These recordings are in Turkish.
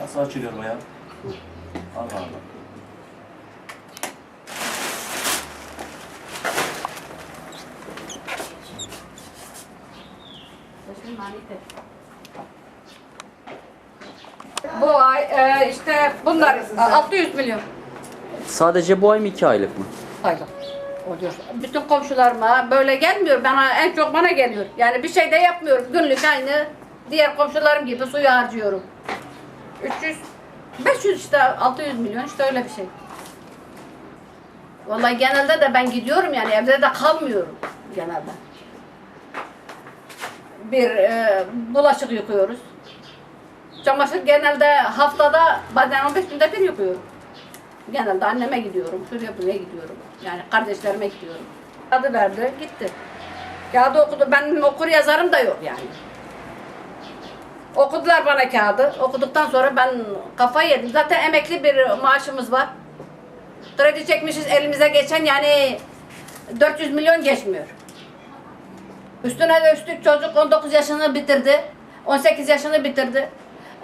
Nasıl açılıyor bu ya? Allah Allah. Bu ay e, işte bunlar 600 milyon. Sadece bu ay mı iki aylık mı? Aylık oluyor. Bütün komşularıma böyle gelmiyor. Bana en çok bana geliyor. Yani bir şey de yapmıyorum. Günlük aynı diğer komşularım gibi suyu harcıyorum. 300 500 işte 600 milyon işte öyle bir şey. Vallahi genelde de ben gidiyorum yani evde de kalmıyorum genelde. Bir e, bulaşık yıkıyoruz. Çamaşır genelde haftada bazen 15 günde bir yıkıyorum. Genelde anneme gidiyorum, şuraya buraya gidiyorum. Yani kardeşlerime gidiyorum. Adı verdi, gitti. Kağıdı okudu. Ben okur yazarım da yok yani. Okudular bana kağıdı. Okuduktan sonra ben kafayı yedim. Zaten emekli bir maaşımız var. Kredi çekmişiz elimize geçen yani 400 milyon geçmiyor. Üstüne de üstlük çocuk 19 yaşını bitirdi. 18 yaşını bitirdi.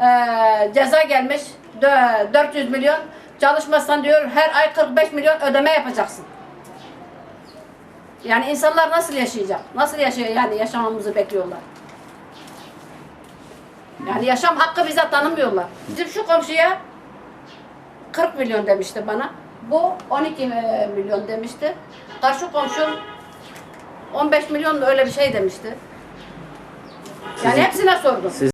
Ee, ceza gelmiş. Dö- 400 milyon. Çalışmazsan diyor her ay 45 milyon ödeme yapacaksın. Yani insanlar nasıl yaşayacak? Nasıl yaşıyor yani yaşamamızı bekliyorlar? Yani yaşam hakkı bize tanımıyorlar. Bizim şu komşuya 40 milyon demişti bana. Bu 12 milyon demişti. Karşı komşum 15 milyon öyle bir şey demişti. Yani hepsine sordum.